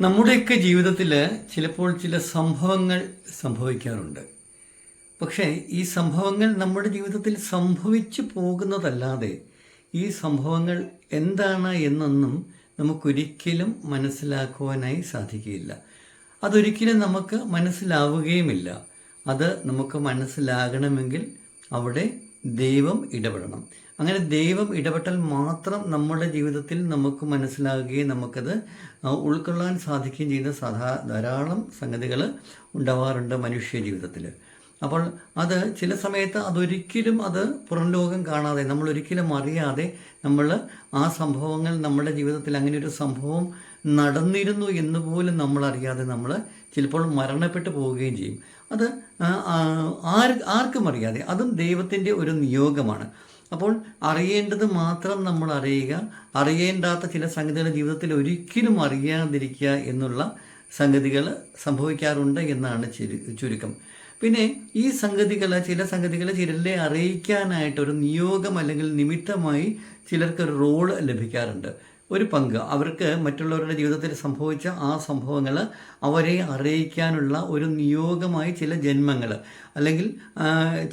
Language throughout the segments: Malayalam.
നമ്മുടെയൊക്കെ ജീവിതത്തിൽ ചിലപ്പോൾ ചില സംഭവങ്ങൾ സംഭവിക്കാറുണ്ട്. പക്ഷേ ഈ സംഭവങ്ങൾ നമ്മുടെ ജീവിതത്തിൽ സംഭവിച്ചു പോകുന്നതല്ലാതെ ഈ സംഭവങ്ങൾ എന്താണ് എന്നൊന്നും നമുക്കൊരിക്കലും മനസ്സിലാക്കുവാനായി സാധിക്കുകയില്ല. അതൊരിക്കലും നമുക്ക് മനസ്സിലാവുകയുമില്ല. അത് നമുക്ക് മനസ്സിലാകണമെങ്കിൽ അവിടെ ദൈവം ഇടപെടണം. അങ്ങനെ ദൈവം ഇടപെട്ടാൽ മാത്രം നമ്മുടെ ജീവിതത്തിൽ നമുക്ക് മനസ്സിലാകുകയും നമുക്കത് ഉൾക്കൊള്ളാൻ സാധിക്കുകയും ചെയ്യുന്ന സാധാ ധാരാളം സംഗതികൾ ഉണ്ടാവാറുണ്ട് മനുഷ്യ ജീവിതത്തിൽ അപ്പോൾ അത് ചില സമയത്ത് അതൊരിക്കലും അത് പുറം ലോകം കാണാതെ നമ്മൾ ഒരിക്കലും അറിയാതെ നമ്മൾ ആ സംഭവങ്ങൾ നമ്മുടെ ജീവിതത്തിൽ അങ്ങനെ ഒരു സംഭവം നടന്നിരുന്നു എന്ന് പോലും നമ്മൾ അറിയാതെ നമ്മൾ ചിലപ്പോൾ മരണപ്പെട്ടു പോവുകയും ചെയ്യും. അത് ആർ ആർക്കും അറിയാതെ അതും ദൈവത്തിന്റെ ഒരു നിയോഗമാണ്. അപ്പോൾ അറിയേണ്ടത് മാത്രം നമ്മൾ അറിയുക. അറിയേണ്ടാത്ത ചില സംഗതികൾ ജീവിതത്തിൽ ഒരിക്കലും അറിയാതിരിക്കുക എന്നുള്ള സംഗതികൾ സംഭവിക്കാറുണ്ട് എന്നാണ് ചുരു- ചുരുക്കം. പിന്നെ ഈ സംഗതികൾ ചില സംഗതികൾ ചിലരെ അറിയിക്കാനായിട്ട് ഒരു നിയോഗം അല്ലെങ്കിൽ നിമിത്തമായി ചിലർക്ക് ഒരു റോൾ ലഭിക്കാറുണ്ട്. ഒരു പങ്ക് അവർക്ക് മറ്റുള്ളവരുടെ ജീവിതത്തിൽ സംഭവിച്ച ആ സംഭവങ്ങൾ അവരെ അറിയിക്കാനുള്ള ഒരു നിയോഗമായി ചില ജന്മങ്ങൾ അല്ലെങ്കിൽ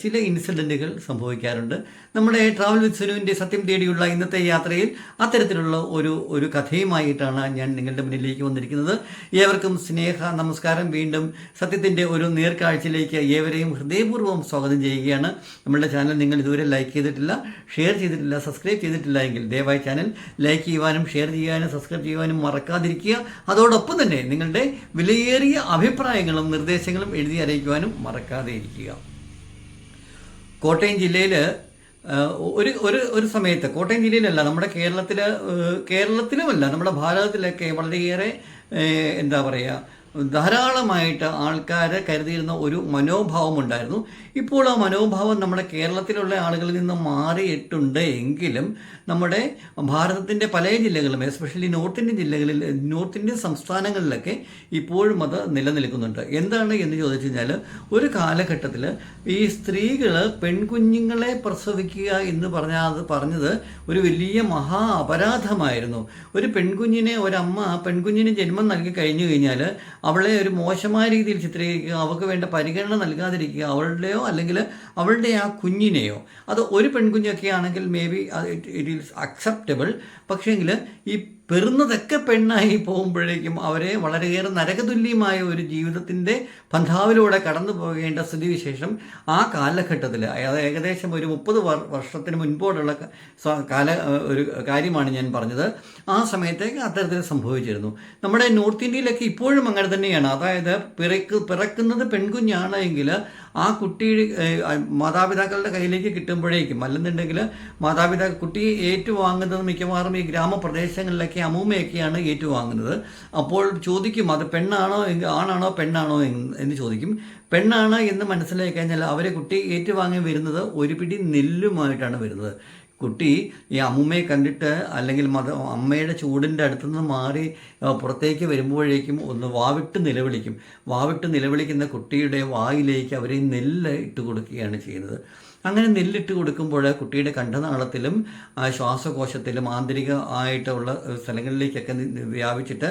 ചില ഇൻസിഡന്റുകൾ സംഭവിക്കാറുണ്ട്. നമ്മുടെ ട്രാവൽ വിത്ത് സുനുവിന്റെ സത്യം തേടിയുള്ള ഇന്നത്തെ യാത്രയിൽ അത്തരത്തിലുള്ള ഒരു ഒരു കഥയുമായിട്ടാണ് ഞാൻ നിങ്ങളുടെ മുന്നിലേക്ക് വന്നിരിക്കുന്നത്. ഏവർക്കും സ്നേഹ നമസ്കാരം. വീണ്ടും സത്യത്തിന്റെ ഒരു നേർക്കാഴ്ചയിലേക്ക് ഏവരെയും ഹൃദയപൂർവം സ്വാഗതം ചെയ്യുകയാണ്. നമ്മുടെ ചാനൽ നിങ്ങൾ ഇതുവരെ ലൈക്ക് ചെയ്തിട്ടില്ല ഷെയർ ചെയ്തിട്ടില്ല സബ്സ്ക്രൈബ് ചെയ്തിട്ടില്ല എങ്കിൽ ദയവായി ചാനൽ ലൈക്ക് ചെയ്യുവാനും ഷെയർ ചെയ്യാനും സബ്സ്ക്രൈബ് ചെയ്യുവാനും മറക്കാതിരിക്കുക. അതോടൊപ്പം തന്നെ നിങ്ങളുടെ വിലയേറിയ അഭിപ്രായങ്ങളും നിർദ്ദേശങ്ങളും എഴുതി അറിയിക്കുവാനും മറക്കാതെ ഇരിക്കുക കോട്ടയം ജില്ലയിൽ ഒരു ഒരു ഒരു സമയത്ത് കോട്ടയം ജില്ലയിലല്ല നമ്മുടെ കേരളത്തിൽ കേരളത്തിലുമല്ല നമ്മുടെ ഭാരതത്തിലൊക്കെ വളരെയേറെ എന്താ പറയുക ധാരാളമായിട്ട് ആൾക്കാർ കരുതിയിരുന്ന ഒരു മനോഭാവം ഉണ്ടായിരുന്നു ഇപ്പോൾ ആ മനോഭാവം നമ്മുടെ കേരളത്തിലുള്ള ആളുകളിൽ നിന്ന് മാറിയിട്ടുണ്ട് എങ്കിലും നമ്മുടെ ഭാരതത്തിന്റെ പല ജില്ലകളും എസ്പെഷ്യലി നോർത്ത് ഇന്ത്യൻ ജില്ലകളിൽ നോർത്ത് ഇന്ത്യൻ സംസ്ഥാനങ്ങളിലൊക്കെ ഇപ്പോഴും അത് നിലനിൽക്കുന്നുണ്ട്. എന്താണ് എന്ന് ചോദിച്ചു കഴിഞ്ഞാൽ ഒരു കാലഘട്ടത്തിൽ ഈ സ്ത്രീകൾ പെൺകുഞ്ഞുങ്ങളെ പ്രസവിക്കുക എന്ന് പറഞ്ഞാൽ അത് പറഞ്ഞത് ഒരു വലിയ മഹാ അപരാധമായിരുന്നു. ഒരു പെൺകുഞ്ഞിനെ ഒരമ്മ പെൺകുഞ്ഞിന് ജന്മം നൽകി കഴിഞ്ഞു കഴിഞ്ഞാൽ അവളെ ഒരു മോശമായ രീതിയിൽ ചിത്രീകരിക്കുക അവൾക്ക് വേണ്ട പരിഗണന നൽകാതിരിക്കുക അവളുടെയോ അല്ലെങ്കിൽ അവളുടെ ആ കുഞ്ഞിനെയോ. അത് ഒരു പെൺകുഞ്ഞൊക്കെ ആണെങ്കിൽ may be it is acceptable പക്ഷേങ്കിൽ ഈ പെറുന്നതൊക്കെ പെണ്ണായി പോകുമ്പോഴേക്കും അവരെ വളരെയേറെ നരകതുല്യമായ ഒരു ജീവിതത്തിന്റെ പന്ഥാവിലൂടെ കടന്നു പോകേണ്ട സ്ഥിതിവിശേഷം ആ കാലഘട്ടത്തിൽ അതായത് ഏകദേശം ഒരു മുപ്പത് വർഷത്തിന് മുൻപോട്ടുള്ള കാല ഒരു കാര്യമാണ് ഞാൻ പറഞ്ഞത്. ആ സമയത്തേക്ക് അത്തരത്തിൽ സംഭവിച്ചിരുന്നു. നമ്മുടെ നോർത്ത് ഇന്ത്യയിലൊക്കെ ഇപ്പോഴും അങ്ങനെ തന്നെയാണ്. അതായത് പിറക്ക് പിറക്കുന്നത് പെൺകുഞ്ഞാണ് എങ്കിൽ ആ കുട്ടി മാതാപിതാക്കളുടെ കയ്യിലേക്ക് കിട്ടുമ്പോഴേക്കും അല്ലെന്നുണ്ടെങ്കിൽ മാതാപിതാക്കൾ കുട്ടി ഏറ്റുവാങ്ങുന്നത് മിക്കവാറും ഈ ഗ്രാമപ്രദേശങ്ങളിലൊക്കെ അമ്മൂമ്മയൊക്കെയാണ് ഏറ്റുവാങ്ങുന്നത്. അപ്പോൾ ചോദിക്കും അത് പെണ്ണാണോ ആണാണോ പെണ്ണാണോ എന്ന് ചോദിക്കും. പെണ്ണാണ് എന്ന് മനസ്സിലാക്കി കഴിഞ്ഞാൽ അവരെ കുട്ടി ഏറ്റുവാങ്ങി വരുന്നത് ഒരു പിടി നെല്ലുമായിട്ടാണ് വരുന്നത്. കുട്ടി ഈ അമ്മുമ്മയെ കണ്ടിട്ട് അല്ലെങ്കിൽ മത അമ്മയുടെ ചൂടിന്റെ അടുത്തുനിന്ന് മാറി പുറത്തേക്ക് വരുമ്പോഴേക്കും ഒന്ന് വാവിട്ട് നിലവിളിക്കും. വാവിട്ട് നിലവിളിക്കുന്ന കുട്ടിയുടെ വായിലേക്ക് അവരെ നെല്ല് ഇട്ട് കൊടുക്കുകയാണ് ചെയ്യുന്നത്. അങ്ങനെ നെല്ലിട്ട് കൊടുക്കുമ്പോൾ കുട്ടിയുടെ കണ്ഠനാളത്തിലും ശ്വാസകോശത്തിലും ആന്തരിക ആയിട്ടുള്ള സ്ഥലങ്ങളിലേക്കൊക്കെ വ്യാപിച്ചിട്ട്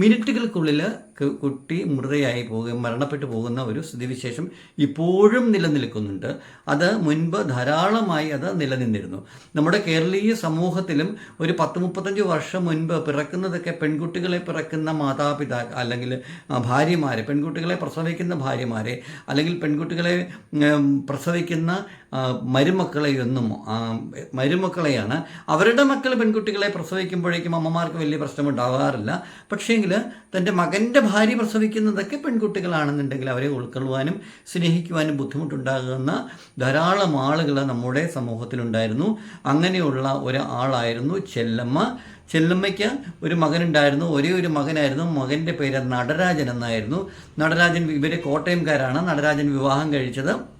മിനിറ്റുകൾക്കുള്ളിൽ കുട്ടി മൃതയായി പോകുകയും മരണപ്പെട്ടു പോകുന്ന ഒരു സ്ഥിതിവിശേഷം ഇപ്പോഴും നിലനിൽക്കുന്നുണ്ട്. അത് മുൻപ് ധാരാളമായി അത് നിലനിന്നിരുന്നു. നമ്മുടെ കേരളീയ സമൂഹത്തിലും ഒരു പത്ത് മുപ്പത്തഞ്ച് വർഷം മുൻപ് പിറക്കുന്നതൊക്കെ പെൺകുട്ടികളെ പിറക്കുന്ന മാതാപിതാ അല്ലെങ്കിൽ ഭാര്യമാരെ പെൺകുട്ടികളെ പ്രസവിക്കുന്ന ഭാര്യമാരെ അല്ലെങ്കിൽ പെൺകുട്ടികളെ പ്രസവിക്കുന്ന മരുമക്കളെയൊന്നും മരുമക്കളെയാണ്. അവരുടെ മക്കൾ പെൺകുട്ടികളെ പ്രസവിക്കുമ്പോഴേക്കും അമ്മമാർക്ക് വലിയ പ്രശ്നമുണ്ടാകാറില്ല പക്ഷേങ്കിൽ തന്റെ മകന്റെ ഭാര്യ പ്രസവിക്കുന്നതൊക്കെ പെൺകുട്ടികളാണെന്നുണ്ടെങ്കിൽ അവരെ ഉൾക്കൊള്ളുവാനും സ്നേഹിക്കുവാനും ബുദ്ധിമുട്ടുണ്ടാകുന്ന ധാരാളം ആളുകൾ നമ്മുടെ സമൂഹത്തിലുണ്ടായിരുന്നു. അങ്ങനെയുള്ള ഒരാളായിരുന്നു ചെല്ലമ്മ. ചെല്ലമ്മയ്ക്ക് ഒരു മകനുണ്ടായിരുന്നു. ഒരേ ഒരു മകനായിരുന്നു. മകന്റെ പേര് നടരാജൻ എന്നായിരുന്നു. നടരാജൻ ഇവർ കോട്ടയംകാരാണ്. നടരാജൻ വിവാഹം കഴിച്ചത്.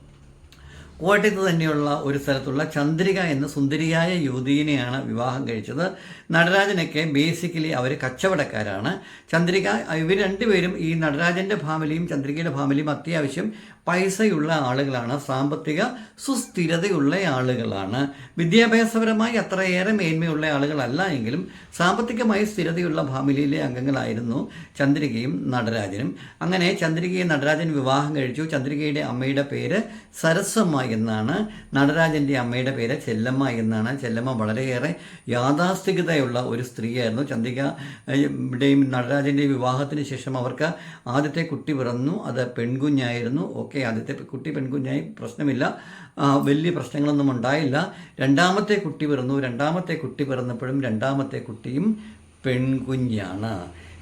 കോട്ടയത്ത് തന്നെയുള്ള ഒരു സ്ഥലത്തുള്ള ചന്ദ്രിക എന്ന സുന്ദരിയായ യുവതിയെയാണ് വിവാഹം കഴിച്ചത്. നടരാജനൊക്കെ ബേസിക്കലി അവർ കച്ചവടക്കാരാണ്. ചന്ദ്രിക ഇവർ രണ്ടുപേരും ഈ നടരാജന്റെ ഫാമിലിയും ചന്ദ്രികയുടെ ഫാമിലിയും അത്യാവശ്യം പൈസയുള്ള ആളുകളാണ്. സാമ്പത്തിക സുസ്ഥിരതയുള്ള ആളുകളാണ്. വിദ്യാഭ്യാസപരമായി അത്രയേറെ മേന്മയുള്ള ആളുകളല്ല എങ്കിലും സാമ്പത്തികമായി സ്ഥിരതയുള്ള ഫാമിലിയിലെ അംഗങ്ങളായിരുന്നു ചന്ദ്രികയും നടരാജനും. അങ്ങനെ ചന്ദ്രികയെ നടരാജൻ വിവാഹം കഴിച്ചു. ചന്ദ്രികയുടെ അമ്മയുടെ പേര് സരസമ്മ എന്നാണ്. നടരാജന്റെ അമ്മയുടെ പേര് ചെല്ലമ്മ എന്നാണ്. ചെല്ലമ്മ വളരെയേറെ യാഥാസ്ഥികതയുള്ള ഒരു സ്ത്രീയായിരുന്നു. ചന്ദ്രികയുടെയും നടരാജന്റെയും വിവാഹത്തിന് ശേഷം അവർക്ക് ആദ്യത്തെ കുട്ടി പിറന്നു. അത് പെൺകുഞ്ഞായിരുന്നു. ഓക്കെ ആദ്യത്തെ കുട്ടി പെൺകുഞ്ഞായി പ്രശ്നമില്ല. വലിയ പ്രശ്നങ്ങളൊന്നും ഉണ്ടായില്ല. രണ്ടാമത്തെ കുട്ടി പിറന്നു. രണ്ടാമത്തെ കുട്ടി പിറന്നപ്പോഴും രണ്ടാമത്തെ കുട്ടിയും പെൺകുഞ്ഞാണ്.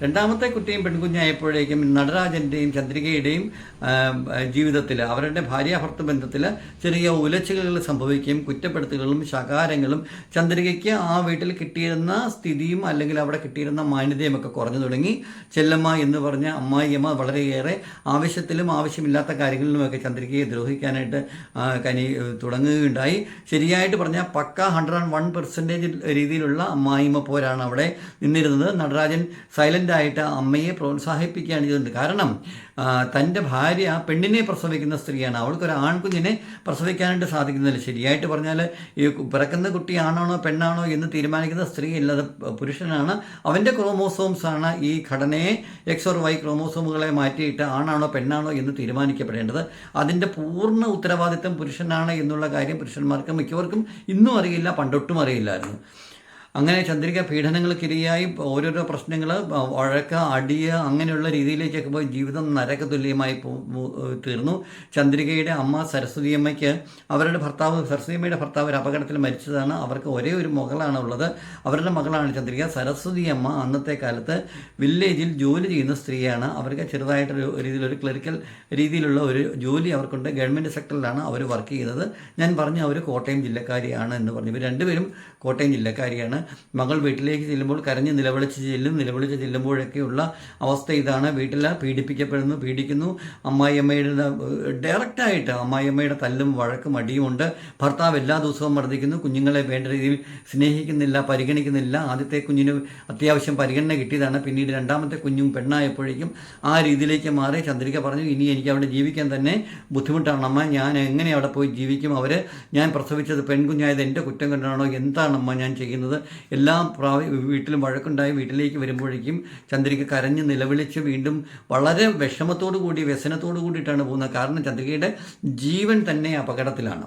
രണ്ടാമത്തെ കുട്ടിയും പെൺകുഞ്ഞായപ്പോഴേക്കും നടരാജന്റെയും ചന്ദ്രികയുടെയും ജീവിതത്തിൽ അവരുടെ ഭാര്യാഭർത്ത ബന്ധത്തിൽ ചെറിയ ഉലച്ചിലുകൾ സംഭവിക്കുകയും കുറ്റപ്പെടുത്തലുകളും ശകാരങ്ങളും ചന്ദ്രികയ്ക്ക് ആ വീട്ടിൽ കിട്ടിയിരുന്ന സ്ഥിതിയും അല്ലെങ്കിൽ അവിടെ കിട്ടിയിരുന്ന മാന്യതയും ഒക്കെ കുറഞ്ഞു തുടങ്ങി. ചെല്ലമ്മ എന്ന് പറഞ്ഞ അമ്മായിയമ്മ വളരെയേറെ ആവശ്യത്തിലും ആവശ്യമില്ലാത്ത കാര്യങ്ങളിലുമൊക്കെ ചന്ദ്രികയെ ദ്രോഹിക്കാനായിട്ട് കനി തുടങ്ങുകയുണ്ടായി. ശരിയായിട്ട് പറഞ്ഞാൽ പക്ക ഹൺഡ്രഡ് ആൻഡ് വൺ പെർസെന്റേജ് രീതിയിലുള്ള അമ്മായിമ്മ പോരാണ് അവിടെ നിന്നിരുന്നത്. നടരാജൻ സൈലന്റ് ആയിട്ട് അമ്മയെ പ്രോത്സാഹിപ്പിക്കുകയാണ് ചെയ്തിട്ടുണ്ട് കാരണം തന്റെ ഭാര്യ പെണ്ണിനെ പ്രസവിക്കുന്ന സ്ത്രീയാണ്. അവൾക്ക് ഒരു ആൺകുഞ്ഞിനെ പ്രസവിക്കാനായിട്ട് സാധിക്കുന്നില്ല ശരിയായിട്ട് പറഞ്ഞാൽ ഈ പിറക്കുന്ന കുട്ടി ആണാണോ പെണ്ണാണോ എന്ന് തീരുമാനിക്കുന്ന സ്ത്രീ അല്ലാതെ പുരുഷനാണ്. അവന്റെ ക്രോമോസോംസാണ് ഈ ഘടനയെ എക്സ് ഓർ വൈ ക്രോമോസോമുകളെ മാറ്റിയിട്ട് ആണാണോ പെണ്ണാണോ എന്ന് തീരുമാനിക്കപ്പെടേണ്ടത്. അതിന്റെ പൂർണ ഉത്തരവാദിത്തം പുരുഷനാണ് എന്നുള്ള കാര്യം പുരുഷന്മാർക്ക് മിക്കവർക്കും ഇന്നും അറിയില്ല പണ്ടൊട്ടും അറിയില്ലായിരുന്നു. അങ്ങനെ ചന്ദ്രിക പീഡനങ്ങൾക്കിരയായി ഓരോരോ പ്രശ്നങ്ങൾ വഴക്ക അടിയ അങ്ങനെയുള്ള രീതിയിലേക്കൊക്കെ പോയി ജീവിതം നരക തുല്യമായി തീർന്നു. ചന്ദ്രികയുടെ അമ്മ സരസ്വതിയമ്മയ്ക്ക് അവരുടെ ഭർത്താവ് സരസ്വതിയമ്മയുടെ ഭർത്താവ് ഒരു അപകടത്തിൽ മരിച്ചതാണ്. അവർക്ക് ഒരേ ഒരു മകളാണ് ഉള്ളത് അവരുടെ മകളാണ് ചന്ദ്രിക. സരസ്വതിയമ്മ അന്നത്തെ കാലത്ത് വില്ലേജിൽ ജോലി ചെയ്യുന്ന സ്ത്രീയാണ്. അവർക്ക് ചെറുതായിട്ടൊരു രീതിയിലൊരു ക്ലറിക്കൽ രീതിയിലുള്ള ഒരു ജോലി അവർക്കുണ്ട്. ഗവൺമെന്റ് സെക്ടറിലാണ് അവർ വർക്ക് ചെയ്യുന്നത്. ഞാൻ പറഞ്ഞു അവർ കോട്ടയം ജില്ലക്കാരിയാണ് എന്ന് പറഞ്ഞു. ഇവർ രണ്ടുപേരും കോട്ടയം ജില്ലക്കാരിയാണ്. മകൾ വീട്ടിലേക്ക് ചെല്ലുമ്പോൾ കരഞ്ഞ് നിലവിളിച്ച് ചെല്ലും നിലവിളിച്ച് ചെല്ലുമ്പോഴൊക്കെയുള്ള അവസ്ഥ ഇതാണ്. വീട്ടിൽ പീഡിപ്പിക്കപ്പെടുന്നു പീഡിക്കുന്നു. അമ്മായിയമ്മയുടെ ഡയറക്റ്റായിട്ട് അമ്മായിയമ്മയുടെ തല്ലും വഴക്കും അടിയുമുണ്ട് ഭർത്താവ് എല്ലാ ദിവസവും മർദ്ദിക്കുന്നു. കുഞ്ഞുങ്ങളെ വേണ്ട രീതിയിൽ സ്നേഹിക്കുന്നില്ല പരിഗണിക്കുന്നില്ല. ആദ്യത്തെ കുഞ്ഞിന് അത്യാവശ്യം പരിഗണന കിട്ടിയതാണ്. പിന്നീട് രണ്ടാമത്തെ കുഞ്ഞും പെണ്ണായപ്പോഴേക്കും ആ രീതിയിലേക്ക് മാറി. ചന്ദ്രിക പറഞ്ഞു ഇനി എനിക്ക് അവിടെ ജീവിക്കാൻ തന്നെ ബുദ്ധിമുട്ടാണ് അമ്മ. ഞാൻ എങ്ങനെ അവിടെ പോയി ജീവിക്കും? അവർ ഞാൻ പ്രസവിച്ചത് പെൺകുഞ്ഞായത് എന്റെ കുറ്റം കൊണ്ടാണോ? എന്താണമ്മ ഞാൻ ചെയ്യുന്നത്? എല്ലാം പ്രാവ വീട്ടിലും വഴക്കുണ്ടായി വീട്ടിലേക്ക് വരുമ്പോഴേക്കും ചന്ദ്രിക കരഞ്ഞ് നിലവിളിച്ച് വീണ്ടും വളരെ വിഷമത്തോടു കൂടി വ്യസനത്തോടു കൂടിയിട്ടാണ് പോകുന്നത്. കാരണം ചന്ദ്രികയുടെ ജീവൻ തന്നെ അപകടത്തിലാണ്.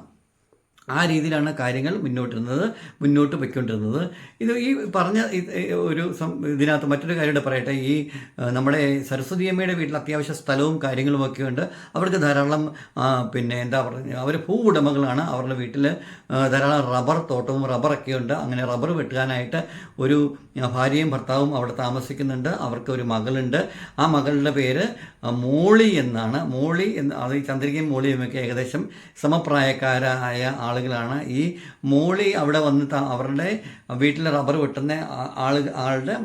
ആ രീതിയിലാണ് കാര്യങ്ങൾ മുന്നോട്ടിരുന്നത് മുന്നോട്ട് പൊയ്ക്കൊണ്ടിരുന്നത്. ഇത് ഈ പറഞ്ഞ ഒരു ഇതിനകത്ത് മറ്റൊരു കാര്യം കൂടെ പറയട്ടെ. ഈ നമ്മുടെ സരസ്വതി അമ്മയുടെ വീട്ടിൽ അത്യാവശ്യ സ്ഥലവും കാര്യങ്ങളും ഒക്കെ ഉണ്ട്. അവർക്ക് ധാരാളം പിന്നെ എന്താ പറയുക അവർ ഭൂ ഉടമകളാണ്. അവരുടെ വീട്ടിൽ ധാരാളം റബ്ബർ തോട്ടവും റബ്ബറൊക്കെ ഉണ്ട്. അങ്ങനെ റബ്ബർ വെട്ടുവാനായിട്ട് ഒരു ഭാര്യയും ഭർത്താവും അവിടെ താമസിക്കുന്നുണ്ട്. അവർക്ക് ഒരു മകളുണ്ട്. ആ മകളുടെ പേര് മോളി എന്നാണ്. മോളി എന്ന് അത് ചന്ദ്രികയും മോളിയുമൊക്കെ ഏകദേശം സമപ്രായക്കാരായ ആളുകളാണ്. ഈ മോളി അവിടെ വന്ന് അവരുടെ വീട്ടിൽ റബ്ബർ വെട്ടുന്ന ആൾ ആളുടെ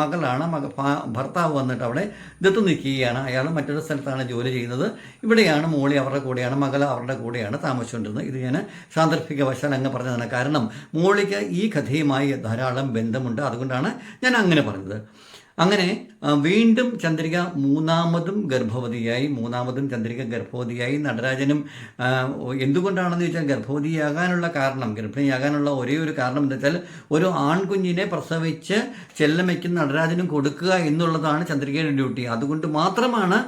മകളാണ്. മക ഭർത്താവ് വന്നിട്ട് അവിടെ ദത്തു നിൽക്കുകയാണ്. അയാൾ മറ്റൊരു സ്ഥലത്താണ് ജോലി ചെയ്യുന്നത്. ഇവിടെയാണ് മോളി അവരുടെ കൂടെയാണ്. മകൾ അവരുടെ കൂടെയാണ് താമസിച്ചുകൊണ്ടിരുന്നത്. ഇത് ഞാൻ സാന്ദർഭിക വശാൽ അങ്ങ് പറഞ്ഞതാണ്. കാരണം മോളിക്ക് ഈ കഥയുമായി ധാരാളം ബന്ധമുണ്ട്. അതുകൊണ്ടാണ് ഞാൻ അങ്ങനെ പറഞ്ഞത്. അങ്ങനെ വീണ്ടും ചന്ദ്രിക മൂന്നാമതും ഗർഭവതിയായി മൂന്നാമതും ചന്ദ്രിക ഗർഭവതിയായി. നടരാജനും എന്തുകൊണ്ടാണെന്ന് ചോദിച്ചാൽ ഗർഭവതിയാകാനുള്ള കാരണം ഗർഭിണിയാകാനുള്ള ഒരേ ഒരു കാരണം എന്താ വെച്ചാൽ ഒരു ആൺകുഞ്ഞിനെ പ്രസവിച്ച് ചെല്ലമയ്ക്കും നടരാജനും കൊടുക്കുക എന്നുള്ളതാണ് ചന്ദ്രികയുടെ ഡ്യൂട്ടി. അതുകൊണ്ട് മാത്രമാണ്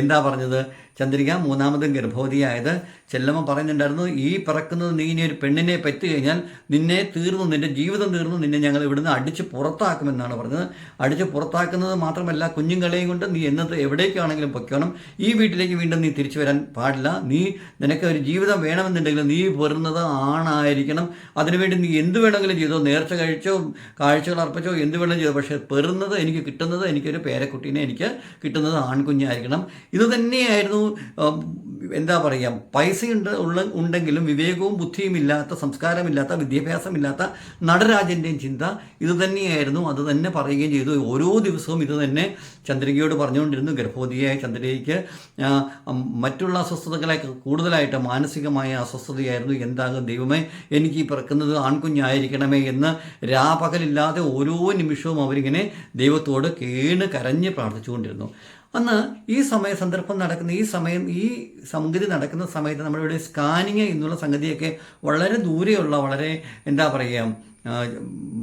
എന്താ പറഞ്ഞത്? ചന്ദ്രിക മൂന്നാമതും ഗർഭവതിയായത്. ചെല്ലമ്മ പറയുന്നുണ്ടായിരുന്നു ഈ പിറക്കുന്നത് നീ ഇനി ഒരു പെണ്ണിനെ പറ്റി കഴിഞ്ഞാൽ നിന്നെ തീർന്നു നിന്റെ ജീവിതം തീർന്നു നിന്നെ ഞങ്ങൾ ഇവിടുന്ന് അടിച്ച് പുറത്താക്കുമെന്നാണ് പറഞ്ഞത്. അടിച്ച് പുറത്താക്കുന്നത് മാത്രമല്ല കുഞ്ഞുങ്ങളെയും കൊണ്ട് നീ എന്നത് എവിടേക്കാണെങ്കിലും പൊയ്ക്കണം. ഈ വീട്ടിലേക്ക് വീണ്ടും നീ തിരിച്ചു വരാൻ പാടില്ല. നീ നിനക്ക് ഒരു ജീവിതം വേണമെന്നുണ്ടെങ്കിൽ നീ പൊരുന്നത് ആണായിരിക്കണം. അതിനുവേണ്ടി നീ എന്ത് വേണമെങ്കിലും ചെയ്തോ നേർച്ച കഴിച്ചോ കാഴ്ചകൾ അർപ്പിച്ചോ എന്ത് വേണമെങ്കിലും ചെയ്തോ. പക്ഷേ പെറുന്നത് എനിക്ക് കിട്ടുന്നത് എനിക്കൊരു പേരക്കുട്ടീനെ എനിക്ക് കിട്ടുന്നത് ആൺകുഞ്ഞായിരിക്കണം. ഇത് തന്നെയായിരുന്നു ano, എന്താ പറയുക പൈസയുണ്ട് ഉള്ള ഉണ്ടെങ്കിലും വിവേകവും ബുദ്ധിയും ഇല്ലാത്ത സംസ്കാരമില്ലാത്ത വിദ്യാഭ്യാസമില്ലാത്ത നടരാജന്റെയും ചിന്ത ഇത് തന്നെയായിരുന്നു. അത് തന്നെ പറയുകയും ചെയ്തു. ഓരോ ദിവസവും ഇത് തന്നെ ചന്ദ്രികയോട് പറഞ്ഞുകൊണ്ടിരുന്നു. ഗർഭവതിയായ ചന്ദ്രികയ്ക്ക് മറ്റുള്ള അസ്വസ്ഥതകളെ കൂടുതലായിട്ട് മാനസികമായ അസ്വസ്ഥതയായിരുന്നു. എന്താകും ദൈവമേ എനിക്ക് ഈ പിറക്കുന്നത് ആൺകുഞ്ഞായിരിക്കണമേ എന്ന് രാപകലില്ലാതെ ഓരോ നിമിഷവും അവരിങ്ങനെ ദൈവത്തോട് കേണ് കരഞ്ഞ് പ്രാർത്ഥിച്ചുകൊണ്ടിരുന്നു. അന്ന് ഈ സമയ സന്ദർഭം നടക്കുന്ന ഈ സമയം ഈ സംഗതി നടക്കുന്ന സമയത്ത് നമ്മളിവിടെ സ്കാനിങ് എന്നുള്ള സംഗതിയൊക്കെ വളരെ ദൂരെയുള്ള വളരെ എന്താ പറയുക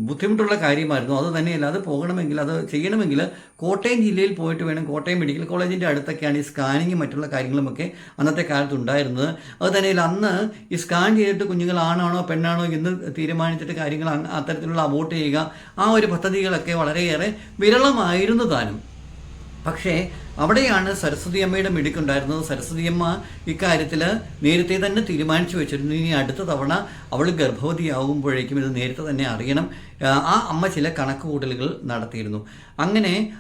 ബുദ്ധിമുട്ടുള്ള കാര്യമായിരുന്നു. അത് തന്നെയല്ല അത് പോകണമെങ്കിൽ അത് ചെയ്യണമെങ്കിൽ കോട്ടയം ജില്ലയിൽ പോയിട്ട് വേണം. കോട്ടയം മെഡിക്കൽ കോളേജിന്റെ അടുത്തൊക്കെയാണ് ഈ സ്കാനിങ്ങും മറ്റുള്ള കാര്യങ്ങളുമൊക്കെ അന്നത്തെ കാലത്ത് ഉണ്ടായിരുന്നത്. അത് തന്നെയല്ല അന്ന് ഈ സ്കാൻ ചെയ്തിട്ട് കുഞ്ഞുങ്ങൾ ആണാണോ പെണ്ണാണോ എന്ന് തീരുമാനിച്ചിട്ട് കാര്യങ്ങൾ അത്തരത്തിലുള്ള അബോട്ട് ചെയ്യുക ആ ഒരു പദ്ധതികളൊക്കെ വളരെയേറെ വിരളമായിരുന്നു താനും. പക്ഷേ അവിടെയാണ് സരസ്വതി അമ്മയുടെ മിടുക്കുണ്ടായിരുന്നത്. സരസ്വതി അമ്മ ഇക്കാര്യത്തിൽ നേരത്തെ തന്നെ തീരുമാനിച്ചു വെച്ചിരുന്നു. ഇനി അടുത്ത തവണ അവൾ ഗർഭവതിയാകുമ്പോഴേക്കും ഇത് നേരത്തെ തന്നെ അറിയണം. ആ, അമ്മ ചില കണക്കുകൂട്ടലുകൾ നടത്തിയിരുന്നു. അങ്ങനെ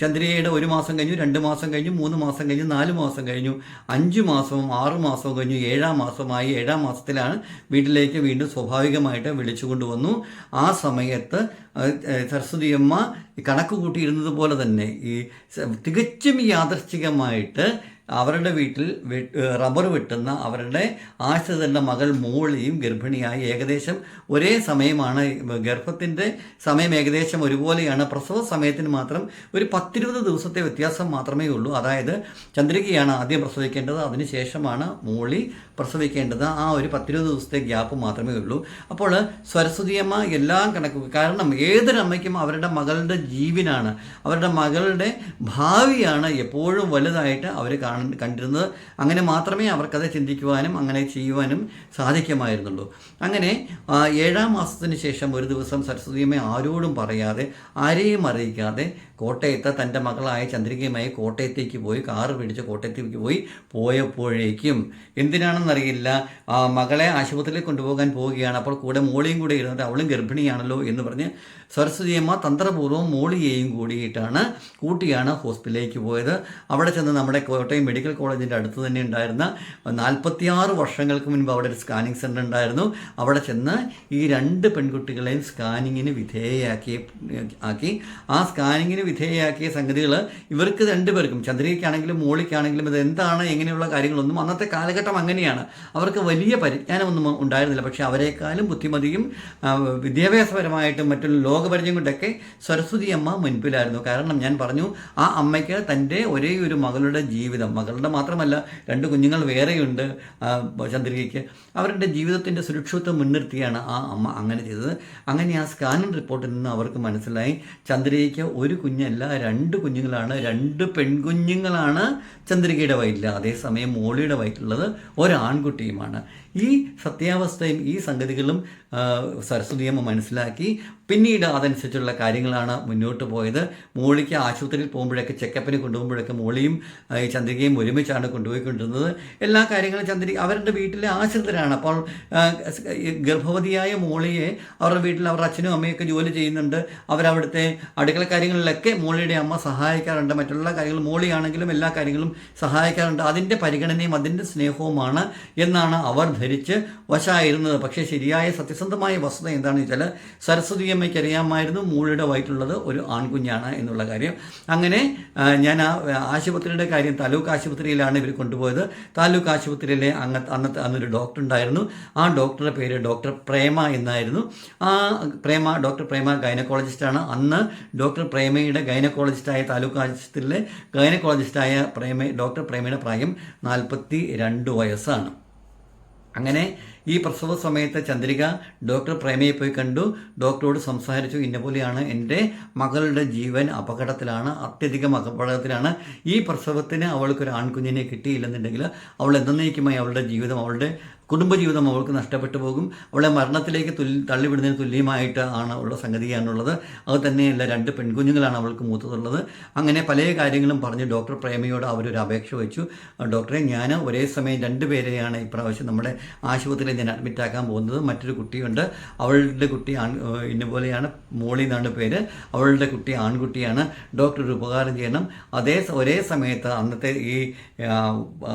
ചന്ദ്രികയുടെ ഒരു മാസം കഴിഞ്ഞു രണ്ട് മാസം കഴിഞ്ഞു മൂന്ന് മാസം കഴിഞ്ഞു നാല് മാസം കഴിഞ്ഞു അഞ്ച് മാസവും ആറ് മാസവും കഴിഞ്ഞു ഏഴാം മാസമായി ഏഴാം മാസത്തിലാണ് വീട്ടിലേക്ക് വീണ്ടും സ്വാഭാവികമായിട്ട് വിളിച്ചു കൊണ്ടുവന്നു. ആ സമയത്ത് സരസ്വതിയമ്മ കണക്ക് കൂട്ടിയിരുന്നത് പോലെ തന്നെ ഈ സ- തികച്ചും യാദർച്ഛികമായിട്ട് അവരുടെ വീട്ടിൽ റബ്ബർ വെട്ടുന്ന അവരുടെ ആശ്രിതന്റെ മകൾ മോളിയും ഗർഭിണിയായി ഏകദേശം ഒരേ സമയമാണ് ഗർഭത്തിന്റെ സമയം ഏകദേശം ഒരുപോലെയാണ്. പ്രസവ സമയത്തിന് മാത്രം ഒരു പത്തിരുപത് ദിവസത്തെ വ്യത്യാസം മാത്രമേ ഉള്ളൂ. അതായത് ചന്ദ്രികയാണ് ആദ്യം പ്രസവിക്കേണ്ടത്. അതിനുശേഷമാണ് മോളി പ്രസവിക്കേണ്ടത് ആ ഒരു പത്തിരുപത് ദിവസത്തെ ഗ്യാപ്പ് മാത്രമേ ഉള്ളൂ. അപ്പോൾ സരസ്വതിയമ്മ എല്ലാം കണക്ക് കാരണം ഏതൊരമ്മയ്ക്കും അവരുടെ മകളുടെ ജീവനാണ്. അവരുടെ മകളുടെ ഭാവിയാണ് എപ്പോഴും വലുതായിട്ട് അവർ കാണ കണ്ടിരുന്നത്. അങ്ങനെ മാത്രമേ അവർക്കത് ചിന്തിക്കുവാനും അങ്ങനെ ചെയ്യുവാനും സാധിക്കുമായിരുന്നുള്ളൂ. അങ്ങനെ ഏഴാം മാസത്തിന് ശേഷം ഒരു ദിവസം സരസ്വതിയമ്മ ആരോടും പറയാതെ ആരെയും അറിയിക്കാതെ കോട്ടയത്ത് തന്റെ മകളായ ചന്ദ്രികയുമായി കോട്ടയത്തേക്ക് പോയി കാറ് പിടിച്ച് കോട്ടയത്തേക്ക് പോയി പോയപ്പോഴേക്കും എന്തിനാണെന്നറിയില്ല ആ മകളെ ആശുപത്രിയിൽ കൊണ്ടുപോകാൻ പോവുകയാണ്. അപ്പോൾ കൂടെ മോളിയും കൂടെ ഇരുന്നിട്ട് അവളും ഗർഭിണിയാണല്ലോ എന്ന് പറഞ്ഞ് സരസ്വതിയമ്മ തന്ത്രപൂർവം മോളിയെയും കൂടിയിട്ടാണ് കൂട്ടിയാണ് ഹോസ്പിറ്റലിലേക്ക് പോയത്. അവിടെ ചെന്ന് നമ്മുടെ കോട്ടയം മെഡിക്കൽ കോളേജിന്റെ അടുത്ത് തന്നെ ഉണ്ടായിരുന്ന നാൽപ്പത്തിയാറ് വർഷങ്ങൾക്ക് മുൻപ് അവിടെ ഒരു സ്കാനിങ് സെന്റർ ഉണ്ടായിരുന്നു. അവിടെ ചെന്ന് ഈ രണ്ട് പെൺകുട്ടികളെയും സ്കാനിങ്ങിന് വിധേയയാക്കി ആക്കി. ആ സ്കാനിങ്ങിന് വിധേയയാക്കിയ സംഗതികൾ ഇവർക്ക് രണ്ടുപേർക്കും ചന്ദ്രികയ്ക്കാണെങ്കിലും മോളിക്കാണെങ്കിലും ഇത് എന്താണ് എങ്ങനെയുള്ള കാര്യങ്ങളൊന്നും അന്നത്തെ കാലഘട്ടം അങ്ങനെയാണ്. അവർക്ക് വലിയ പരിജ്ഞാനമൊന്നും ഉണ്ടായിരുന്നില്ല. പക്ഷേ അവരെക്കാളും ബുദ്ധിമതിയും വിദ്യാഭ്യാസപരമായിട്ടും മറ്റുള്ള ലോകപരിചയം കൊണ്ടൊക്കെ സരസ്വതി അമ്മ മുൻപിലായിരുന്നു. കാരണം ഞാൻ പറഞ്ഞു ആ അമ്മയ്ക്ക് തന്റെ ഒരേ ഒരു മകളുടെ ജീവിതം മകളുടെ മാത്രമല്ല രണ്ട് കുഞ്ഞുങ്ങൾ വേറെയുണ്ട് ചന്ദ്രികയ്ക്ക്. അവരുടെ ജീവിതത്തിന്റെ സുരക്ഷിതത്വം മുൻനിർത്തിയാണ് ആ അമ്മ അങ്ങനെ ചെയ്തത്. അങ്ങനെ ആ സ്കാനിംഗ് റിപ്പോർട്ടിൽ നിന്ന് അവർക്ക് മനസ്സിലായി ചന്ദ്രികയ്ക്ക് ഒരു കുഞ്ഞല്ല രണ്ട് കുഞ്ഞുങ്ങളാണ് രണ്ട് പെൺകുഞ്ഞുങ്ങളാണ് ചന്ദ്രികയുടെ വയറ്റിൽ. അതേസമയം മോളിയുടെ വയറ്റിലുള്ളത് ഒരാൺകുട്ടിയുമാണ് ഈ സത്യാവസ്ഥയും ഈ സംഗതികളും സരസ്വതി അമ്മ മനസ്സിലാക്കി. പിന്നീട് അതനുസരിച്ചുള്ള കാര്യങ്ങളാണ് മുന്നോട്ട് പോയത്. മോളിക്ക് ആശുപത്രിയിൽ പോകുമ്പോഴൊക്കെ ചെക്കപ്പിന് കൊണ്ടുപോകുമ്പോഴൊക്കെ മോളിയും ചന്ദ്രികയും ഒരുമിച്ചാണ് കൊണ്ടുപോയിക്കൊണ്ടിരുന്നത്. എല്ലാ കാര്യങ്ങളും ചന്ദ്രിക അവരുടെ വീട്ടിലെ ആശ്രിതരാണ്. അപ്പോൾ ഗർഭവതിയായ മോളിയെ അവരുടെ വീട്ടിൽ അവരുടെ അച്ഛനും അമ്മയൊക്കെ ജോലി ചെയ്യുന്നുണ്ട്. അവരവിടുത്തെ അടുക്കള കാര്യങ്ങളിലൊക്കെ മോളിയുടെ അമ്മ സഹായിക്കാറുണ്ട്. മറ്റുള്ള കാര്യങ്ങൾ മോളിയാണെങ്കിലും എല്ലാ കാര്യങ്ങളും സഹായിക്കാറുണ്ട്. അതിന്റെ പരിഗണനയും അതിന്റെ സ്നേഹവുമാണ് എന്നാണ് അവർ ധരിച്ച് വശായിരുന്നത്. പക്ഷേ ശരിയായ സത്യസന്ധമായ വസ്തുത എന്താണെന്ന് വെച്ചാൽ സരസ്വതി അമ്മയ്ക്ക് അറിയാമായിരുന്നു മൂളിയുടെ വയറ്റുള്ളത് ഒരു ആൺകുഞ്ഞാണ് എന്നുള്ള കാര്യം. അങ്ങനെ ഞാൻ ആ ആശുപത്രിയുടെ കാര്യം താലൂക്ക് ആശുപത്രിയിലാണ് ഇവർ കൊണ്ടുപോയത്. താലൂക്ക് ആശുപത്രിയിലെ അങ്ങ അന്നത്തെ അന്നൊരു ഡോക്ടർ ഉണ്ടായിരുന്നു. ആ ഡോക്ടറുടെ പേര് ഡോക്ടർ പ്രേമ എന്നായിരുന്നു. ആ പ്രേമ ഡോക്ടർ പ്രേമ ഗൈനക്കോളജിസ്റ്റാണ് അന്ന് ഡോക്ടർ പ്രേമയുടെ ഗൈനക്കോളജിസ്റ്റായ താലൂക്ക് ആശുപത്രിയിലെ ഗൈനക്കോളജിസ്റ്റായ പ്രേമ ഡോക്ടർ പ്രേമയുടെ പ്രായം നാൽപ്പത്തി രണ്ട് വയസ്സാണ്. അങ്ങനെ ഈ പ്രസവ സമയത്ത് ചന്ദ്രിക ഡോക്ടർ പ്രേമയെ പോയി കണ്ടു. ഡോക്ടറോട് സംസാരിച്ചു. ഇന്ന പോലെയാണ് എന്റെ മകളുടെ ജീവൻ അപകടത്തിലാണ് അത്യധികം അപകടത്തിലാണ്. ഈ പ്രസവത്തിന് അവൾക്കൊരു ആൺകുഞ്ഞിനെ കിട്ടിയില്ലെന്നുണ്ടെങ്കിൽ അവൾ എന്നേക്കുമായി അവളുടെ ജീവിതം അവളുടെ കുടുംബജീവിതം അവൾക്ക് നഷ്ടപ്പെട്ടു പോകും. അവളെ മരണത്തിലേക്ക് തുൽ തള്ളിവിടുന്നതിന് തുല്യമായിട്ട് ആണ് ഉള്ള സംഗതിയാണുള്ളത് അത് തന്നെയല്ല രണ്ട് പെൺകുഞ്ഞുങ്ങളാണ് അവൾക്ക് മൂത്തതുള്ളത്. അങ്ങനെ പല കാര്യങ്ങളും പറഞ്ഞ് ഡോക്ടർ പ്രേമയോട് അവരൊരു അപേക്ഷ വെച്ചു. ഡോക്ടറെ ഞാൻ ഒരേ സമയം രണ്ട് പേരെയാണ് ഇപ്രാവശ്യം നമ്മുടെ ആശുപത്രിയിൽ ഞാൻ അഡ്മിറ്റ് ആക്കാൻ പോകുന്നത്. മറ്റൊരു കുട്ടിയുണ്ട്. അവളുടെ കുട്ടി ആൺ ഇന്നുപോലെയാണ്. മോളി എന്നാണ് പേര്. അവളുടെ കുട്ടി ആൺകുട്ടിയാണ്. ഡോക്ടർ ഒരു ഉപകാരം ചെയ്യണം. അതേ ഒരേ സമയത്ത് അന്നത്തെ ഈ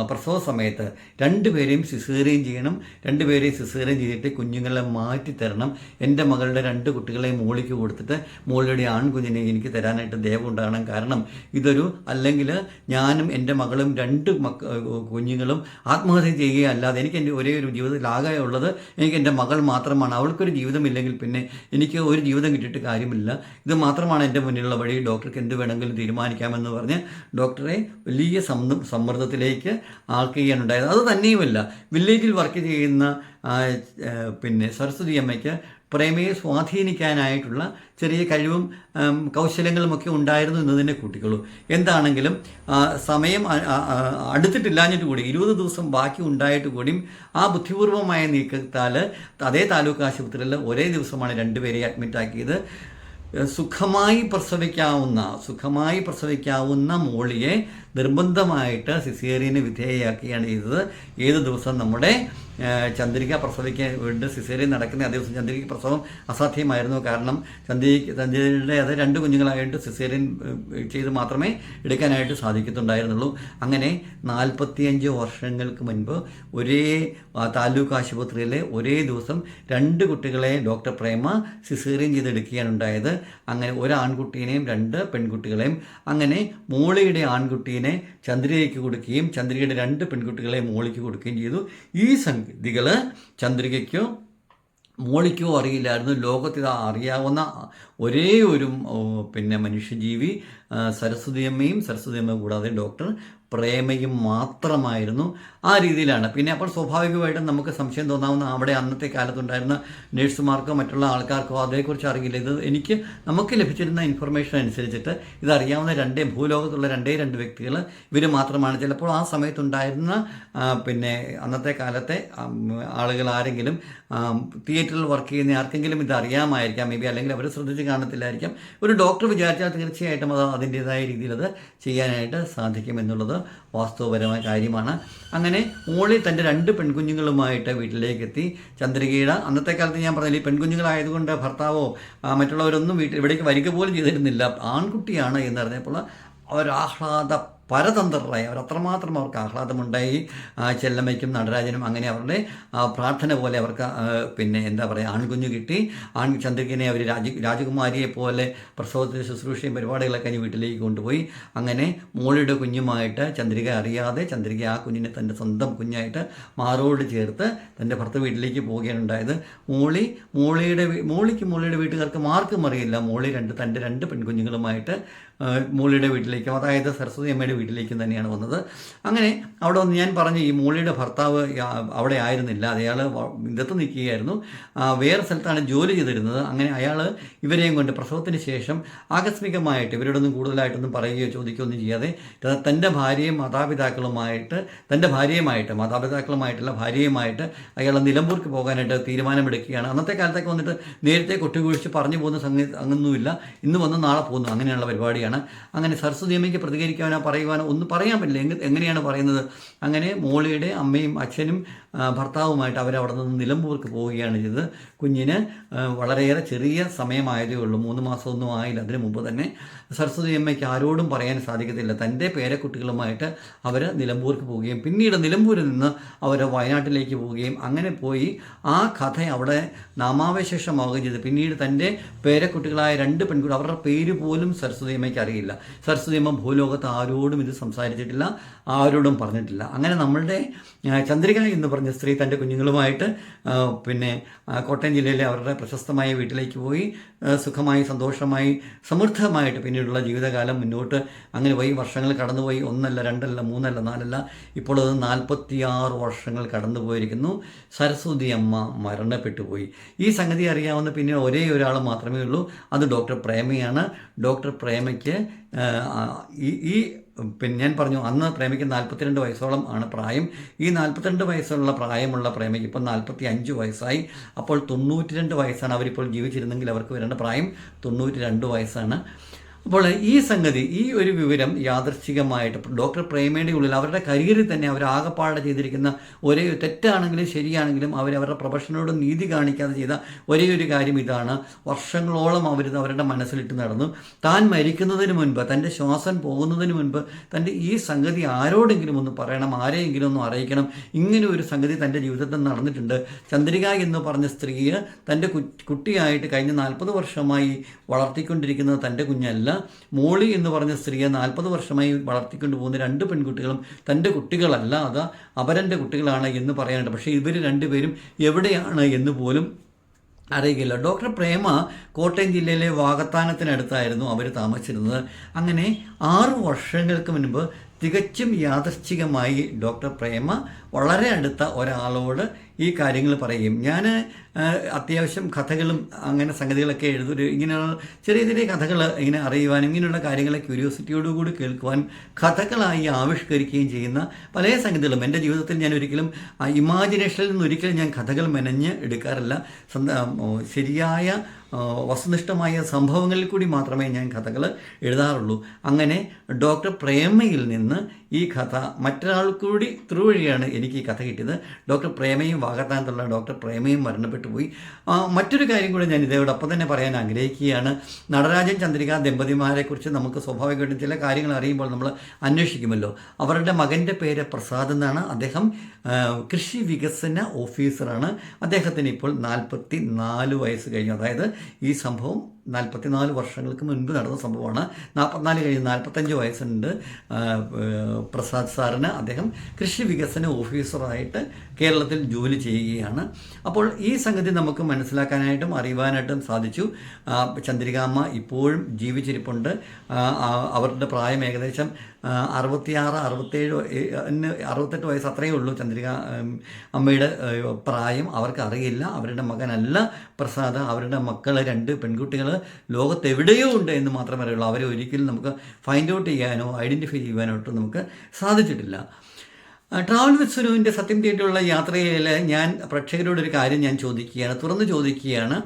പ്രസവ സമയത്ത് രണ്ടുപേരെയും സിസേറിയൻ ചെയ്യണം. രണ്ടുപേരെയും സിസേറിയൻ ചെയ്തിട്ട് കുഞ്ഞുങ്ങളെ മാറ്റി തരണം. എന്റെ മകളുടെ രണ്ട് കുട്ടികളെ മോളിക്ക് കൊടുത്തിട്ട് മോളുടെ ആൺകുഞ്ഞിനെ എനിക്ക് തരാനായിട്ട് ദയവ് ഉണ്ടാകണം. കാരണം ഇതൊരു അല്ലെങ്കിൽ ഞാനും എന്റെ മകളും രണ്ട് മക്ക കുഞ്ഞുങ്ങളും ആത്മഹത്യ ചെയ്യുകയല്ലാതെ എനിക്ക് എന്റെ ഒരേ ഒരു ജീവിതത്തിൽ ഉള്ളത് എനിക്ക് എന്റെ മകൾ മാത്രമാണ്. അവൾക്കൊരു ജീവിതമില്ലെങ്കിൽ പിന്നെ എനിക്ക് ഒരു ജീവിതം കിട്ടിയിട്ട് കാര്യമില്ല. ഇത് മാത്രമാണ് എന്റെ മുന്നിലുള്ള വഴി. ഡോക്ടർക്ക് എന്ത് വേണമെങ്കിലും തീരുമാനിക്കാമെന്ന് പറഞ്ഞ് ഡോക്ടറെ വലിയ സമ്മർദ്ദത്തിലേക്ക് ആക്കുകയാണുണ്ടായത് അത് തന്നെയുമല്ല. വില്ലേജിൽ വർക്ക് ചെയ്യുന്ന ആ, ആ, പിന്നെ സരസ്വതി അമ്മയ്ക്ക് പ്രേമയെ സ്വാധീനിക്കാനായിട്ടുള്ള ചെറിയ കഴിവും കൗശലങ്ങളും കൗശലങ്ങളുമൊക്കെ ഉണ്ടായിരുന്നു എന്ന് തന്നെ കൂട്ടിക്കോളൂ എന്താണെങ്കിലും സമയം അടുത്തിട്ടില്ലാഞ്ഞിട്ട് കൂടി ഇരുപത് ദിവസം ബാക്കി ഉണ്ടായിട്ട് കൂടിയും ആ ബുദ്ധിപൂർവമായ നീക്കത്താൽ അതേ താലൂക്ക് ആശുപത്രിയിൽ ഒരേ ദിവസമാണ് രണ്ടുപേരെ അഡ്മിറ്റാക്കിയത് സുഖമായി പ്രസവിക്കാവുന്ന സുഖമായി പ്രസവിക്കാവുന്ന മോളിയെ നിർബന്ധമായിട്ട് സിസേറിയന് വിധേയയാക്കുകയാണ് ചെയ്തത്. ഏത് ദിവസം നമ്മുടെ ചന്ദ്രിക പ്രസവിക്കാൻ വീണ്ടും സിസേറിയൻ നടക്കുന്ന അതേ ദിവസം ചന്ദ്രിക പ്രസവം അസാധ്യമായിരുന്നു. കാരണം ചന്ദ്രിക ചന്ദ്രിയുടെ അത് രണ്ട് കുഞ്ഞുങ്ങളായിട്ട് സിസേറിയൻ ചെയ്ത് മാത്രമേ എടുക്കാനായിട്ട് സാധിക്കത്തുണ്ടായിരുന്നുള്ളൂ. അങ്ങനെ നാൽപ്പത്തിയഞ്ച് വർഷങ്ങൾക്ക് മുൻപ് ഒരേ താലൂക്ക് ആശുപത്രിയിലെ ഒരേ ദിവസം രണ്ട് കുട്ടികളെ ഡോക്ടർ പ്രേമ സിസേറിയൻ ചെയ്തെടുക്കുകയാണ് ഉണ്ടായത്. അങ്ങനെ ഒരു ആൺകുട്ടീനെയും രണ്ട് പെൺകുട്ടികളെയും അങ്ങനെ മോളിയുടെ ആൺകുട്ടീനെ ചന്ദ്രികയ്ക്ക് കൊടുക്കുകയും ചന്ദ്രികയുടെ രണ്ട് പെൺകുട്ടികളെ മോളിക്ക് കൊടുക്കുകയും ചെയ്തു. ഈ സംഗതികൾ ചന്ദ്രികയ്ക്കോ മോളിക്കോ അറിയില്ലായിരുന്നു. ലോകത്തിൽ അറിയാവുന്ന ഒരേ ഒരു പിന്നെ മനുഷ്യജീവി സരസ്വതിയമ്മയും സരസ്വതി അമ്മയും സരസ്വതി അമ്മ കൂടാതെ ഡോക്ടർ പ്രേമയും മാത്രമായിരുന്നു ആ രീതിയിലാണ്. പിന്നെ അപ്പോൾ സ്വാഭാവികമായിട്ടും നമുക്ക് സംശയം തോന്നാവുന്ന അവിടെ അന്നത്തെ കാലത്തുണ്ടായിരുന്ന നഴ്സുമാർക്കോ മറ്റുള്ള ആൾക്കാർക്കോ അതേക്കുറിച്ച് അറിയില്ല. ഇത് എനിക്ക് നമുക്ക് ലഭിച്ചിരുന്ന ഇൻഫർമേഷൻ അനുസരിച്ചിട്ട് ഇതറിയാവുന്ന രണ്ടേ ഭൂലോകത്തുള്ള രണ്ടേ രണ്ട് വ്യക്തികൾ ഇവർ മാത്രമാണ്. ചിലപ്പോൾ ആ സമയത്തുണ്ടായിരുന്ന പിന്നെ അന്നത്തെ കാലത്തെ ആളുകൾ ആരെങ്കിലും തിയേറ്ററിൽ വർക്ക് ചെയ്യുന്ന ആർക്കെങ്കിലും ഇത് മേ ബി അല്ലെങ്കിൽ അവർ ശ്രദ്ധിച്ച് കാണത്തില്ലായിരിക്കാം. ഒരു ഡോക്ടർ വിചാരിച്ചാൽ തീർച്ചയായിട്ടും അത് അതിന്റേതായ രീതിയിൽ അത് ചെയ്യാനായിട്ട് സാധിക്കും എന്നുള്ളത് വാസ്തവപരമായ കാര്യമാണ്. അങ്ങനെ മോളി തന്റെ രണ്ട് പെൺകുഞ്ഞുങ്ങളുമായിട്ട് വീട്ടിലേക്ക് എത്തി ചന്ദ്രികയുടെ അന്നത്തെ കാലത്ത് ഞാൻ പറഞ്ഞില്ല ഈ പെൺകുഞ്ഞുങ്ങളായതുകൊണ്ട് ഭർത്താവോ മറ്റുള്ളവരൊന്നും വീട്ടിൽ ഇവിടേക്ക് വരിക പോലും ചെയ്തിരുന്നില്ല. ആൺകുട്ടിയാണ് എന്ന് അറിഞ്ഞപ്പോൾ അവരാഹ്ലാദ പരതന്ത്രരായി. അവർ അത്രമാത്രം അവർക്ക് ആഹ്ലാദമുണ്ടായി. ചെല്ലമ്മയ്ക്കും നടരാജനും അങ്ങനെ അവരുടെ പ്രാർത്ഥന പോലെ അവർക്ക് പിന്നെ എന്താ പറയുക ആൺകുഞ്ഞു കിട്ടി. ആൺ ചന്ദ്രികനെ അവർ രാജ രാജകുമാരിയെ പോലെ പ്രസവത്തിന് ശുശ്രൂഷയും പരിപാടികളൊക്കെ കഴിഞ്ഞ് വീട്ടിലേക്ക് കൊണ്ടുപോയി. അങ്ങനെ മോളിയുടെ കുഞ്ഞുമായിട്ട് ചന്ദ്രിക അറിയാതെ ചന്ദ്രിക ആ കുഞ്ഞിനെ തന്റെ സ്വന്തം കുഞ്ഞായിട്ട് മാറോട് ചേർത്ത് തന്റെ ഭർത്ത വീട്ടിലേക്ക് പോവുകയാണ് ഉണ്ടായത്. മോളി മോളിയുടെ മോളിക്ക് മോളിയുടെ വീട്ടുകാർക്ക് മാർക്കും അറിയില്ല. മോളി രണ്ട് തന്റെ രണ്ട് പെൺകുഞ്ഞുങ്ങളുമായിട്ട് മോളിയുടെ വീട്ടിലേക്കും അതായത് സരസ്വതി അമ്മയുടെ വീട്ടിലേക്കും തന്നെയാണ് വന്നത്. അങ്ങനെ അവിടെ വന്ന് ഞാൻ പറഞ്ഞു ഈ മോളിയുടെ ഭർത്താവ് അവിടെ ആയിരുന്നില്ല. അയാൾ ഇതത്ത് നിൽക്കുകയായിരുന്നു. വേറെ സ്ഥലത്താണ് ജോലി ചെയ്തിരുന്നത്. അങ്ങനെ അയാൾ ഇവരെയും കൊണ്ട് പ്രസവത്തിന് ശേഷം ആകസ്മികമായിട്ട് ഇവരോടൊന്നും കൂടുതലായിട്ടൊന്നും പറയുകയോ ചോദിക്കുകയോ ഒന്നും ചെയ്യാതെ തന്റെ ഭാര്യയും മാതാപിതാക്കളുമായിട്ട് തന്റെ ഭാര്യയുമായിട്ട് മാതാപിതാക്കളുമായിട്ടുള്ള ഭാര്യയുമായിട്ട് അയാൾ നിലമ്പൂർക്ക് പോകാനായിട്ട് തീരുമാനമെടുക്കുകയാണ്. അന്നത്തെ കാലത്തൊക്കെ വന്നിട്ട് നേരത്തെ കൊട്ടുകുഴിച്ച് പറഞ്ഞു പോകുന്ന സംഗതി അങ്ങൊന്നുമില്ല. ഇന്ന് വന്ന് നാളെ പോകുന്നു. അങ്ങനെയുള്ള പരിപാടിയാണ് അങ്ങനെ സരസ്വതി അമ്മയ്ക്ക് പ്രതികരിക്കാനോ പറയുവാനോ ഒന്നും പറയാൻ പറ്റില്ല. എങ്ങനെയാണ് പറയുന്നത്? അങ്ങനെ മോളിയുടെ അമ്മയും അച്ഛനും ഭർത്താവുമായിട്ട് അവരവിടെ നിന്ന് നിലമ്പൂർക്ക് പോവുകയാണ് ചെയ്തത്. കുഞ്ഞിന് വളരെയേറെ ചെറിയ സമയമായതേ ഉള്ളൂ. മൂന്ന് മാസമൊന്നും ആയില്ല. അതിനു മുമ്പ് തന്നെ സരസ്വതി അമ്മയ്ക്ക് ആരോടും പറയാൻ സാധിക്കത്തില്ല. തന്റെ പേരക്കുട്ടികളുമായിട്ട് അവർ നിലമ്പൂർക്ക് പോവുകയും പിന്നീട് നിലമ്പൂരിൽ നിന്ന് അവർ വയനാട്ടിലേക്ക് പോവുകയും അങ്ങനെ പോയി ആ കഥ അവിടെ നാമാവശേഷമാവുകയും ചെയ്തു. പിന്നീട് തന്റെ പേരക്കുട്ടികളായ രണ്ട് പെൺകുട്ടികൾ അവരുടെ പേര് പോലും സരസ്വതി അമ്മയ്ക്ക് അറിയില്ല. സരസ്വതി അമ്മ ഭൂലോകത്ത് ആരോടും ഇത് സംസാരിച്ചിട്ടില്ല ആരോടും പറഞ്ഞിട്ടില്ല. അങ്ങനെ നമ്മളുടെ ചന്ദ്രിക എന്ന് പറഞ്ഞ സ്ത്രീ തന്റെ കുഞ്ഞുങ്ങളുമായിട്ട് പിന്നെ കോട്ടയം ജില്ലയിലെ അവരുടെ പ്രശസ്തമായ വീട്ടിലേക്ക് പോയി സുഖമായി സന്തോഷമായി സമൃദ്ധമായിട്ട് പിന്നീടുള്ള ജീവിതകാലം മുന്നോട്ട് അങ്ങനെ പോയി. വർഷങ്ങൾ കടന്നുപോയി. ഒന്നല്ല രണ്ടല്ല മൂന്നല്ല നാലല്ല. ഇപ്പോൾ അത് നാൽപ്പത്തിയാറ് വർഷങ്ങൾ കടന്നു പോയിരിക്കുന്നു സരസ്വതി അമ്മ മരണപ്പെട്ടു പോയി ഈ സംഗതി അറിയാവുന്ന പിന്നെ ഒരേ ഒരാൾ മാത്രമേ ഉള്ളൂ. അത് ഡോക്ടർ പ്രേമയാണ്. ഡോക്ടർ പ്രേമയ്ക്ക് ഈ പിന്നെ ഞാൻ പറഞ്ഞു അന്ന് പ്രേമയ്ക്ക് നാൽപ്പത്തിരണ്ട് വയസ്സോളം ആണ് പ്രായം. ഈ നാൽപ്പത്തിരണ്ട് വയസ്സുള്ള പ്രായമുള്ള പ്രേമയ്ക്ക് ഇപ്പോൾ നാൽപ്പത്തി അഞ്ച് വയസ്സായി. അപ്പോൾ തൊണ്ണൂറ്റി രണ്ട് വയസ്സാണ് അവരിപ്പോൾ ജീവിച്ചിരുന്നെങ്കിൽ അവർക്ക് വരേണ്ട പ്രായം. തൊണ്ണൂറ്റി രണ്ട് വയസ്സാണ്. അപ്പോൾ ഈ സംഗതി ഈ ഒരു വിവരം യാദർച്ഛികമായിട്ട് ഡോക്ടർ പ്രേമയുടെ ഉള്ളിൽ അവരുടെ കരിയറിൽ തന്നെ അവർ ആകപ്പാടെ ചെയ്തിരിക്കുന്ന ഒരേ തെറ്റാണെങ്കിലും ശരിയാണെങ്കിലും അവർ അവരുടെ പ്രൊഫഷനോട് നീതി കാണിക്കാതെ ചെയ്ത ഒരേ ഒരു കാര്യം ഇതാണ്. വർഷങ്ങളോളം അവർ അവരുടെ മനസ്സിലിട്ട് നടന്നു. താൻ മരിക്കുന്നതിന് മുൻപ് തന്റെ ശ്വാസം പോകുന്നതിന് മുൻപ് തന്റെ ഈ സംഗതി ആരോടെങ്കിലും ഒന്ന് പറയണം ആരെയെങ്കിലും ഒന്ന് അറിയിക്കണം. ഇങ്ങനെ ഒരു സംഗതി തന്റെ ജീവിതത്തിൽ നടന്നിട്ടുണ്ട്. ചന്ദ്രിക എന്ന് പറഞ്ഞ സ്ത്രീയെ തന്റെ കുട്ടിയായിട്ട് കഴിഞ്ഞ നാൽപ്പത് വർഷമായി വളർത്തിക്കൊണ്ടിരിക്കുന്നത് തന്റെ കുഞ്ഞല്ല. മോളി എന്ന് പറഞ്ഞ സ്ത്രീയെ നാൽപ്പത് വർഷമായി വളർത്തിക്കൊണ്ട് പോകുന്ന രണ്ട് പെൺകുട്ടികളും തന്റെ കുട്ടികളല്ല അത് അവരന്റെ കുട്ടികളാണ് എന്ന് പറയാനുണ്ട്. പക്ഷേ ഇവർ രണ്ടുപേരും എവിടെയാണ് എന്ന് പോലും അറിയില്ല ഡോക്ടർ പ്രേമ കോട്ടയം ജില്ലയിലെ വാകത്താനത്തിനടുത്തായിരുന്നു അവർ താമസിച്ചിരുന്നത്. അങ്ങനെ ആറു വർഷങ്ങൾക്ക് മുൻപ് തികച്ചും യാദൃശ്ചികമായി ഡോക്ടർ പ്രേമ വളരെ അടുത്ത ഒരാളോട് ഈ കാര്യങ്ങൾ പറയും ഞാൻ അത്യാവശ്യം കഥകളും അങ്ങനെ സംഗതികളൊക്കെ എഴുതൊരു ഇങ്ങനെയുള്ള ചെറിയ ചെറിയ കഥകൾ ഇങ്ങനെ അറിയുവാനും ഇങ്ങനെയുള്ള കാര്യങ്ങളെ ക്യൂരിയോസിറ്റിയോടുകൂടി കേൾക്കുവാനും കഥകളായി ആവിഷ്കരിക്കുകയും ചെയ്യുന്ന പല സംഗതികളും. എന്റെ ജീവിതത്തിൽ ഞാൻ ഒരിക്കലും ഇമാജിനേഷനിൽ നിന്ന് ഒരിക്കലും ഞാൻ കഥകൾ മെനഞ്ഞ് എടുക്കാറില്ല. ശരിയായ വസ്തുനിഷ്ഠമായ സംഭവങ്ങളിൽ കൂടി മാത്രമേ ഞാൻ കഥകൾ എഴുതാറുള്ളൂ. അങ്ങനെ ഡോക്ടർ പ്രേമയിൽ നിന്ന് ഈ കഥ മറ്റൊരാൾ കൂടി ത്രൂ വഴിയാണ് എനിക്ക് ഈ കഥ കിട്ടിയത്. ഡോക്ടർ പ്രേമയും വാഗത്താനത്തുള്ള ഡോക്ടർ പ്രേമയും മരണപ്പെട്ടു പോയി. മറ്റൊരു കാര്യം കൂടെ ഞാൻ ഇതോടൊപ്പം തന്നെ പറയാൻ ആഗ്രഹിക്കുകയാണ്. നടരാജൻ ചന്ദ്രിക ദമ്പതിമാരെക്കുറിച്ച് നമുക്ക് സ്വാഭാവികമായിട്ടും ചില കാര്യങ്ങൾ അറിയുമ്പോൾ നമ്മൾ അന്വേഷിക്കുമല്ലോ. അവരുടെ മകന്റെ പേര് പ്രസാദ് എന്നാണ്. അദ്ദേഹം കൃഷി വികസന ഓഫീസറാണ്. അദ്ദേഹത്തിന് ഇപ്പോൾ നാൽപ്പത്തി നാല് വയസ്സ് കഴിഞ്ഞു. അതായത് ഈ സംഭവം നാൽപ്പത്തിനാല് വർഷങ്ങൾക്ക് മുൻപ് നടന്ന സംഭവമാണ്. നാൽപ്പത്തിനാല് കഴിഞ്ഞ് നാൽപ്പത്തഞ്ച് വയസ്സുണ്ട്. പ്രസാദ് സാറിന്. അദ്ദേഹം കൃഷി വികസന ഓഫീസറായിട്ട് കേരളത്തിൽ ജോലി ചെയ്യുകയാണ്. അപ്പോൾ ഈ സംഗതി നമുക്ക് മനസ്സിലാക്കാനായിട്ടും അറിയുവാനായിട്ടും സാധിച്ചു. ചന്ദ്രികാമ്മ ഇപ്പോഴും ജീവിച്ചിരിപ്പുണ്ട്. അവരുടെ പ്രായം ഏകദേശം അറുപത്തിയാറ് അറുപത്തേഴ് അറുപത്തെട്ട് വയസ്സ് അത്രയേ ഉള്ളൂ ചന്ദ്രിക അമ്മയുടെ പ്രായം. അവർക്കറിയില്ല. അവരുടെ മകനല്ല പ്രസാദ്. അവരുടെ മക്കൾ രണ്ട് പെൺകുട്ടികൾ ലോകത്തെവിടെയോ ഉണ്ട് എന്ന് മാത്രമേ അറിയുള്ളൂ. അവരെ ഒരിക്കലും നമുക്ക് ഫൈൻഡ് ഔട്ട് ചെയ്യാനോ ഐഡന്റിഫൈ ഒട്ടും നമുക്ക് സാധിച്ചിട്ടില്ല. ട്രാവൽ വിത്ത് സുനുവിന്റെ സത്യം തേടിയുള്ള യാത്രയിൽ ഞാൻ പ്രേക്ഷകരോട് ഒരു കാര്യം ഞാൻ ചോദിക്കുകയാണ് തുറന്ന് ചോദിക്കുകയാണ്.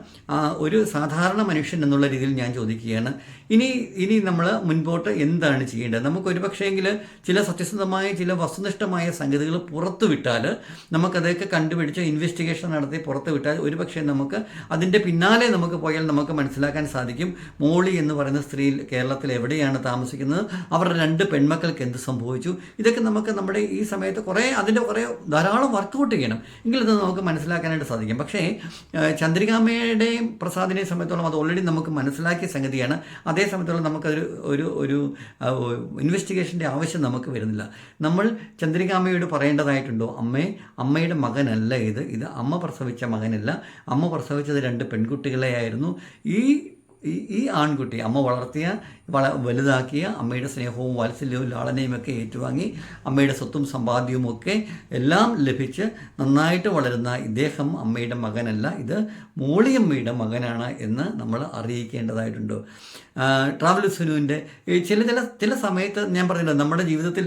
ഒരു സാധാരണ മനുഷ്യൻ എന്നുള്ള രീതിയിൽ ഞാൻ ചോദിക്കുകയാണ്. ഇനി ഇനി നമ്മൾ മുൻപോട്ട് എന്താണ് ചെയ്യേണ്ടത്? നമുക്ക് ഒരു പക്ഷേങ്കിൽ ചില സത്യസന്ധമായ ചില വസ്തുനിഷ്ഠമായ സംഗതികൾ പുറത്തുവിട്ടാൽ നമുക്കതൊക്കെ കണ്ടുപിടിച്ച് ഇൻവെസ്റ്റിഗേഷൻ നടത്തി പുറത്തു വിട്ടാൽ ഒരു പക്ഷേ നമുക്ക് അതിന്റെ പിന്നാലെ നമുക്ക് പോയാൽ നമുക്ക് മനസ്സിലാക്കാൻ സാധിക്കും മോളി എന്ന് പറയുന്ന സ്ത്രീ കേരളത്തിൽ എവിടെയാണ് താമസിക്കുന്നത്? അവരുടെ രണ്ട് പെൺമക്കൾക്ക് എന്ത് സംഭവിച്ചു? ഇതൊക്കെ നമുക്ക് നമ്മുടെ ഈ സമയത്ത് കുറേ അതിന്റെ കുറേ ധാരാളം വർക്കൗട്ട് ചെയ്യണം. എങ്കിൽ ഇത് നമുക്ക് മനസ്സിലാക്കാനായിട്ട് സാധിക്കും. പക്ഷേ ചന്ദ്രികാമ്മയുടെയും പ്രസാദിനെയും സംബന്ധിച്ചോളം അത് ഓൾറെഡി നമുക്ക് മനസ്സിലാക്കിയ സംഗതിയാണ്. അതേ സമയത്തോളം നമുക്കൊരു ഒരു ഒരു ഇൻവെസ്റ്റിഗേഷന്റെ ആവശ്യം നമുക്ക് വരുന്നില്ല. നമ്മൾ ചന്ദ്രികാമ്മയോട് പറയേണ്ടതായിട്ടുണ്ടോ? അമ്മേ അമ്മയുടെ മകനല്ല ഇത്. ഇത് അമ്മ പ്രസവിച്ച മകനല്ല. അമ്മ പ്രസവിച്ചത് രണ്ട് പെൺകുട്ടികളെയായിരുന്നു. ഈ ഈ ഈ ആൺകുട്ടി അമ്മ വളർത്തിയ വള വലുതാക്കിയ അമ്മയുടെ സ്നേഹവും വാത്സല്യവും ലാളനയും ഒക്കെ ഏറ്റുവാങ്ങി അമ്മയുടെ സ്വത്തും സമ്പാദ്യവും ഒക്കെ എല്ലാം ലഭിച്ച് നന്നായിട്ട് വളരുന്ന ഇദ്ദേഹം അമ്മയുടെ മകനല്ല. ഇത് മോളിയമ്മയുടെ മകനാണ് എന്ന് നമ്മൾ അറിയിക്കേണ്ടതായിട്ടുണ്ട്. ട്രാവൽ സുനുവിന്റെ ചില ചില ചില സമയത്ത് ഞാൻ പറഞ്ഞില്ല നമ്മുടെ ജീവിതത്തിൽ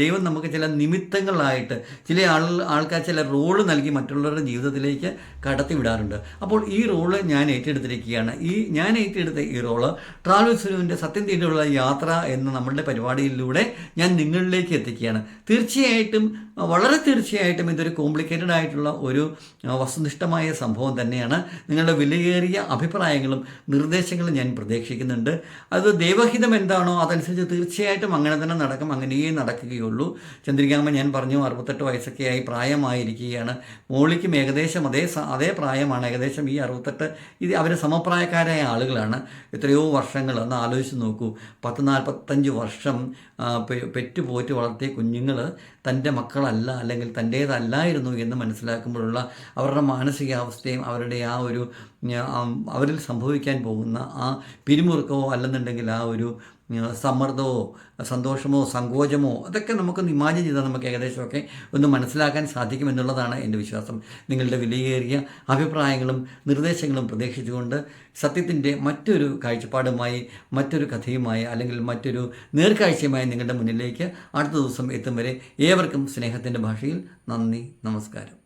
ദൈവം നമുക്ക് ചില നിമിത്തങ്ങളായിട്ട് ചില ആൾ ആൾക്കാർ ചില റോൾ നൽകി മറ്റുള്ളവരുടെ ജീവിതത്തിലേക്ക് കടത്തി വിടാറുണ്ട് അപ്പോൾ ഈ റോൾ ഞാൻ ഏറ്റെടുത്തിരിക്കുകയാണ്. ഈ ഞാൻ ഈ റോൾ ട്രാവൽ സുനുവിന്റെ സത്യം തീണ്ടിയുള്ള യാത്ര എന്ന നമ്മളുടെ പരിപാടിയിലൂടെ ഞാൻ നിങ്ങളിലേക്ക് എത്തിക്കുകയാണ്. തീർച്ചയായിട്ടും വളരെ തീർച്ചയായിട്ടും ഇതൊരു കോംപ്ലിക്കേറ്റഡ് ആയിട്ടുള്ള ഒരു വസ്തുനിഷ്ഠമായ സംഭവം തന്നെയാണ്. നിങ്ങളുടെ വിലയേറിയ അഭിപ്രായങ്ങളും നിർദ്ദേശങ്ങളും ഞാൻ പ്രതീക്ഷിക്കുന്നുണ്ട്. അത് ദൈവഹിതം എന്താണോ അതനുസരിച്ച് തീർച്ചയായിട്ടും അങ്ങനെ തന്നെ നടക്കും. അങ്ങനെയേ നടക്കുകയുള്ളൂ. ചന്ദ്രികാമ്മ ഞാൻ പറഞ്ഞു അറുപത്തെട്ട് വയസ്സൊക്കെയായി പ്രായമായിരിക്കുകയാണ്. മോളിക്കും ഏകദേശം അതേ അതേ പ്രായമാണ്. ഏകദേശം ഈ അറുപത്തെട്ട് ഇത് അവർ സമപ്രായക്കാരായ ആളുകളാണ്. എത്രയോ വർഷങ്ങൾ ഒന്ന് ആലോചിച്ച് നോക്കൂ. പത്ത് നാൽപ്പത്തഞ്ച് വർഷം പെറ്റുപോറ്റ് വളർത്തിയ കുഞ്ഞുങ്ങൾ തന്റെ മക്കളല്ല അല്ലെങ്കിൽ തന്റേതല്ലായിരുന്നു എന്ന് മനസ്സിലാക്കുമ്പോഴുള്ള അവരുടെ മാനസികാവസ്ഥയും അവരുടെ ആ ഒരു അവരിൽ സംഭവിക്കാൻ പോകുന്ന ആ പിരിമുറുക്കമോ അല്ലെന്നുണ്ടെങ്കിൽ ആ ഒരു സമ്മർദ്ദമോ സന്തോഷമോ സങ്കോചമോ അതൊക്കെ നമുക്കൊന്ന് ഇമാജിൻ ചെയ്താൽ നമുക്ക് ഏകദേശമൊക്കെ ഒന്ന് മനസ്സിലാക്കാൻ സാധിക്കും എന്നുള്ളതാണ് എന്റെ വിശ്വാസം. നിങ്ങളുടെ വിലയേറിയ അഭിപ്രായങ്ങളും നിർദ്ദേശങ്ങളും പ്രതീക്ഷിച്ചുകൊണ്ട് സത്യത്തിന്റെ മറ്റൊരു കാഴ്ചപ്പാടുമായി മറ്റൊരു കഥയുമായി അല്ലെങ്കിൽ മറ്റൊരു നേർക്കാഴ്ചയുമായി നിങ്ങളുടെ മുന്നിലേക്ക് അടുത്ത ദിവസം എത്തും വരെ ഏവർക്കും സ്നേഹത്തിന്റെ ഭാഷയിൽ നന്ദി നമസ്കാരം.